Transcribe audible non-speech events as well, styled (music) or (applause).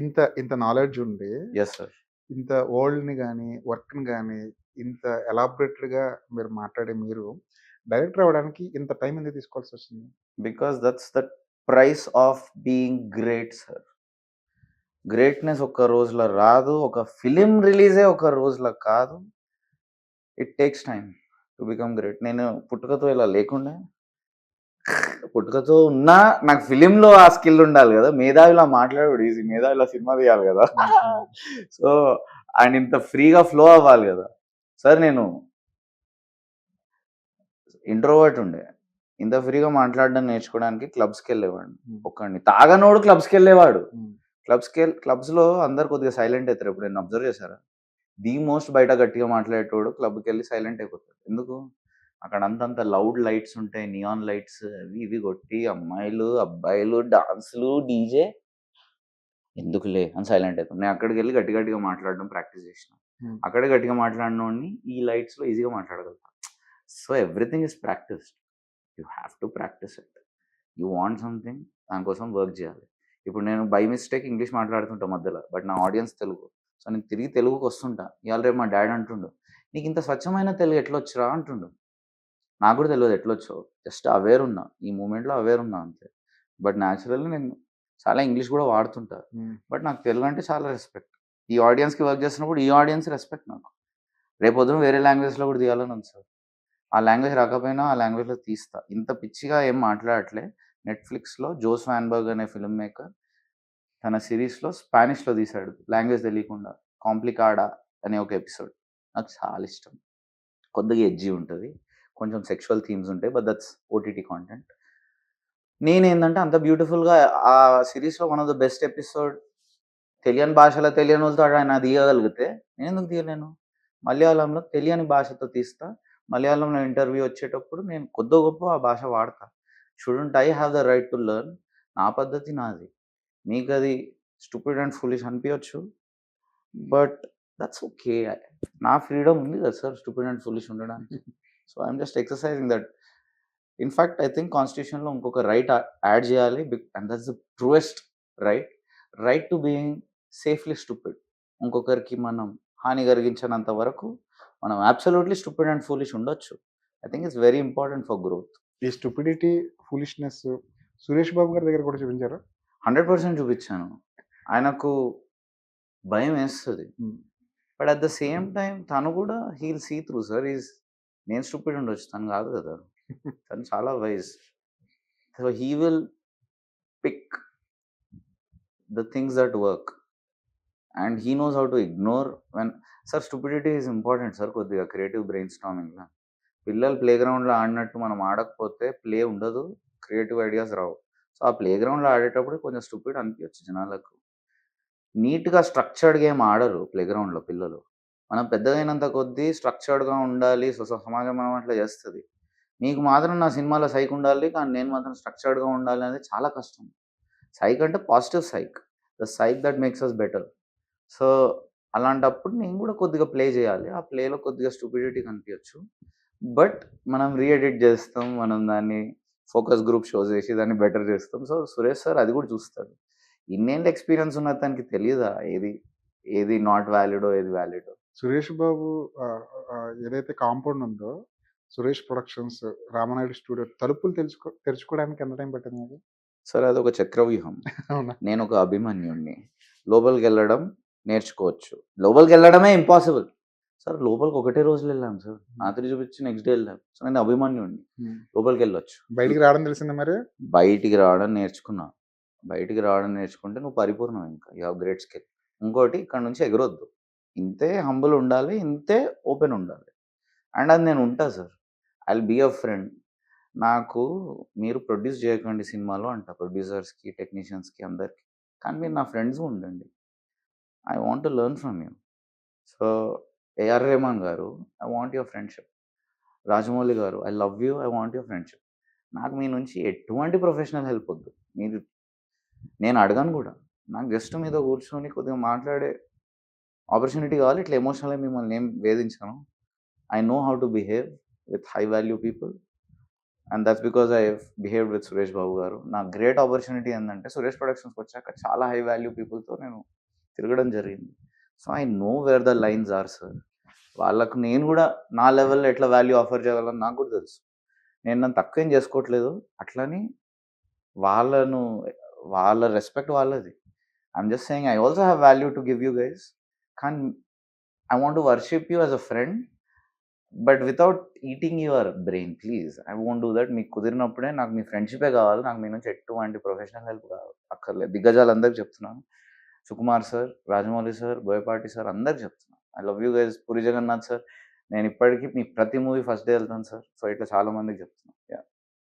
ఇంత ఇంత నాలెడ్జ్ ఉండి ఎస్ సార్ ఇంత వరల్డ్ని కానీ వర్క్ని కానీ ఇంత ఎలాబరేటెడ్గా మీరు మాట్లాడే మీరు డైరెక్టర్ అవ్వడానికి ఇంత టైం ఎందుకు తీసుకోవాల్సి వచ్చింది? Because that's the price of being great sir greatness ఒక్క రోజులో రాదు ఒక ఫిలిం రిలీజే ఒక రోజులో కాదు. It takes time to become great నేను పుట్టుకతో ఇలా లేకుండా పుట్టుకతో ఉన్నా నాకు ఫిలింలో ఆ స్కిల్ ఉండాలి కదా. మేధావిలా మాట్లాడాడు ఈజీ. మేధావిలా సినిమా తీయాలి కదా. (laughs) సో అండ్ ఇంత ఫ్రీగా ఫ్లో అవ్వాలి కదా. సార్ నేను ఇంట్రోవర్ట్ ఉండే. ఇంత ఫ్రీగా మాట్లాడడం నేర్చుకోవడానికి క్లబ్స్కి వెళ్ళేవాడు ఒక్కడిని తాగనోడు క్లబ్స్కి వెళ్ళేవాడు. క్లబ్స్కి క్లబ్స్లో అందరు కొద్దిగా సైలెంట్ అవుతారు ఇప్పుడు నేను అబ్జర్వ్ చేశారా? ది మోస్ట్ బయట గట్టిగా మాట్లాడేటోడు క్లబ్కి వెళ్ళి సైలెంట్ అయిపోతాడు. ఎందుకు? అక్కడ అంతంత లౌడ్ లైట్స్ ఉంటాయి నియాన్ లైట్స్ అవి ఇవి కొట్టి అమ్మాయిలు అబ్బాయిలు డాన్సులు డీజే. ఎందుకులే అని సైలెంట్ అవుతాం నేను అక్కడికి వెళ్ళి గట్టి గట్టిగా మాట్లాడడం ప్రాక్టీస్ చేసిన. అక్కడే గట్టిగా మాట్లాడినోడిని ఈ లైట్స్లో ఈజీగా మాట్లాడగలుగుతా. So everything is practice you have to practice it. You want something దానికోసం వర్క్ చేయాలి. ఇప్పుడు నేను బై మిస్టేక్ ఇంగ్లీష్ మాట్లాడుతుంటా మధ్యలో బట్ నా ఆడియన్స్ తెలుగు. సో నేను తిరిగి తెలుగుకి వస్తుంటా ఇవాళ రేపు మా డాడీ అంటుండు నీకు ఇంత స్వచ్ఛమైన తెలుగు ఎట్లా వచ్చిరా? అంటుండు. నాకు కూడా తెలియదు ఎట్లా వచ్చో జస్ట్ అవేర్ ఉన్నా. ఈ మూమెంట్లో అవేర్ ఉన్నా అంతే. బట్ న్యాచురల్లీ నేను చాలా ఇంగ్లీష్ కూడా వాడుతుంటా. బట్ నాకు తెలుగు అంటే చాలా రెస్పెక్ట్. ఈ ఆడియన్స్కి వర్క్ చేస్తున్నప్పుడు ఈ ఆడియన్స్ రెస్పెక్ట్ నాకు. రేపు పొద్దున వేరే లాంగ్వేజ్లో కూడా తీయాలని ఉంది సార్. ఆ లాంగ్వేజ్ రాకపోయినా ఆ లాంగ్వేజ్లో తీస్తా. ఇంత పిచ్చిగా ఏం మాట్లాడట్లే. నెట్ఫ్లిక్స్లో జోస్ వ్యాన్బర్గ్ అనే ఫిల్మ్ మేకర్ తన సిరీస్లో స్పానిష్లో తీశాడు లాంగ్వేజ్ తెలియకుండా. కాంప్లికాడా అనే ఒక ఎపిసోడ్. నాకు చాలా ఇష్టం. కొద్దిగా ఎడ్జీ ఉంటుంది. కొంచెం సెక్షువల్ థీమ్స్ ఉంటాయి బట్ దట్స్ ఓటీటీ కాంటెంట్ నేనేంటంటే అంత బ్యూటిఫుల్గా ఆ సిరీస్లో one of the best episode తెలియని భాషలో తెలియని వాళ్ళతో ఆయన తీయగలిగితే నేను ఎందుకు తీయలేను? మలయాళంలో తెలియని భాషతో తీస్తా మలయాళంలో ఇంటర్వ్యూ వచ్చేటప్పుడు నేను కొద్ది గొప్ప ఆ భాష వాడతా. Student I have the right to learn నా పద్ధతి నాది. మీకు అది స్టూపిడ్ అండ్ ఫులిష్ అనిపించవచ్చు బట్ దట్స్ ఓకే నా ఫ్రీడమ్ ఉంది కదా సార్ స్టూపిడ్ అండ్ ఫులిష్ ఉండడానికి. So I'm just exercising that in fact I think కాన్స్టిట్యూషన్లో ఇంకొక రైట్ యాడ్ చేయాలి. And that's the truest right right to being safely stupid ఇంకొకరికి మనం హాని కలిగించినంత వరకు మనం అబ్సల్యూట్లీ స్టూపిడ్ అండ్ ఫూలిష్ ఉండొచ్చు. I think it's very important for growth ఈ స్టూపిడిటీ ఫులిష్నెస్ సురేష్ బాబు గారి దగ్గర కూడా చూపించారు? హండ్రెడ్ పర్సెంట్ చూపించాను. ఆయనకు భయం వేస్తుంది. But at the same time తను కూడా he'll see through sir is నేను స్టూపిడ్ ఉండొచ్చు తను కాదు కదా. తను చాలా wise. So he will pick the things that work. And he knows how to ignore when sir stupidity is important sir కొద్దిగా క్రియేటివ్ బ్రెయిన్ స్టామింగ్లో పిల్లలు ప్లే గ్రౌండ్లో ఆడినట్టు మనం ఆడకపోతే ప్లే ఉండదు క్రియేటివ్ ఐడియాస్ రావు. సో ఆ ప్లే గ్రౌండ్లో ఆడేటప్పుడు కొంచెం స్టూపిడ్ అనిపించచ్చు జనాలకు. నీట్గా స్ట్రక్చర్డ్ గేమ్ ఆడరు ప్లే గ్రౌండ్లో పిల్లలు. మనం పెద్దదైనంత కొద్దీ స్ట్రక్చర్డ్గా ఉండాలి సో సమాజం మనం అట్లా చేస్తుంది. నీకు మాత్రం నా సినిమాలో సైక్ ఉండాలి కానీ నేను మాత్రం స్ట్రక్చర్డ్గా ఉండాలి అనేది చాలా కష్టం. సైక్ అంటే positive psych. The psych that makes us better. So అలాంటప్పుడు నేను కూడా కొద్దిగా ప్లే చేయాలి. ఆ ప్లేలో కొద్దిగా స్టూపిడిటీ కనిపించచ్చు. బట్ మనం రీఎడిట్ చేస్తాం మనం దాన్ని ఫోకస్ గ్రూప్ షోస్ చేసి దాన్ని బెటర్ చేస్తాం. సో సురేష్ సార్ అది కూడా చూస్తాడు. ఇన్నేళ్ళ ఎక్స్పీరియన్స్ ఉన్న తనకి తెలియదా ఏది ఏది నాట్ వ్యాలిడో ఏది వ్యాలిడో? సురేష్ బాబు ఆ, ఆ, ఏదైతే కాంపౌండ్ ఉందో సురేష్ ప్రొడక్షన్స్ రామనాయుడు స్టూడియో తలుపులు తెలుసుకో తెరుచుకోవడానికి ఎంత టైం పట్టింది మీకు? సార్ అది ఒక చక్రవ్యూహం. అవునా? నేను ఒక అభిమన్యుణ్ణి. లోపలికి వెళ్ళడం నేర్చుకోవచ్చు. లోపలికి వెళ్ళడమే ఇంపాసిబుల్. సార్ లోపలికి ఒకటే రోజులు వెళ్ళాం సార్. రాత్రి చూపించి నెక్స్ట్ డే వెళ్ళాం సో నేను అభిమన్యుణ్ణి. లోపలికి వెళ్ళొచ్చు. బయటికి రావడం తెలిసిందా మరి? బయటికి రావడం నేర్చుకున్నా. బయటికి రావడం నేర్చుకుంటే నువ్వు పరిపూర్ణం ఇంకా. You have great skill. ఇంకోటి ఇక్కడ నుంచి ఎగరొద్దు. ఇంతే హంబుల్ ఉండాలి ఇంతే ఓపెన్ ఉండాలి. అండ్ అది నేను ఉంటా sir. I be a friend నాకు మీరు ప్రొడ్యూస్ చేయకండి సినిమాలో అంట ప్రొడ్యూసర్స్కి టెక్నీషియన్స్కి అందరికి. కానీ మీరు నా ఫ్రెండ్స్ ఉండండి. I want to learn from you so AR Rahman garu I want your friendship Rajamouli garu I love you I want your friendship నాకు మీ నుంచి ఎటువంటి ప్రొఫెషనల్ హెల్ప్ వద్దు. మీరు నేను అడగను కూడా. నాకు జస్ట్ మీద కూర్చొని కొద్దిగా మాట్లాడే ఆపర్చునిటీ కావాలి. ఇట్లా ఎమోషనల్గా మిమ్మల్ని ఏం వేధించాను. I know how to behave with high value people and that's because I behave with Suresh Babu garu. నా గ్రేట్ ఆపర్చునిటీ ఏంటంటే సురేష్ ప్రొడక్షన్స్కి వచ్చాక చాలా హై వాల్యూ పీపుల్తో నేను తిరగడం జరిగింది. So I know where the lines are sir వాళ్ళకు నేను కూడా నా లెవెల్లో ఎట్లా వాల్యూ ఆఫర్ చేయాలని నాకు కూడా తెలుసు. నేను నన్ను తక్కువ ఏం చేసుకోవట్లేదు. అట్లని వాళ్ళను వాళ్ళ రెస్పెక్ట్ వాళ్ళది. I'm just saying I also have value to give you guys కానీ I want to worship you as a friend but without eating your brain please I won't do that మీకు కుదిరినప్పుడే నాకు మీ ఫ్రెండ్షిపే కావాలి. నాకు మీ నుంచి ఎటువంటి ప్రొఫెషనల్ హెల్ప్ కావాలి అక్కర్లేదు. దిగ్గజాలు అందరికి చెప్తున్నాను. Sukumar sir Rajamouli sir Boyapati sir అందరికి చెప్తున్నాను. I love you guys Puri Jagannadh sir నేను ఇప్పటికీ మీ ప్రతి మూవీ ఫస్ట్ డే వెళ్తాను సార్ సో ఇట్లా చాలా మందికి చెప్తున్నాను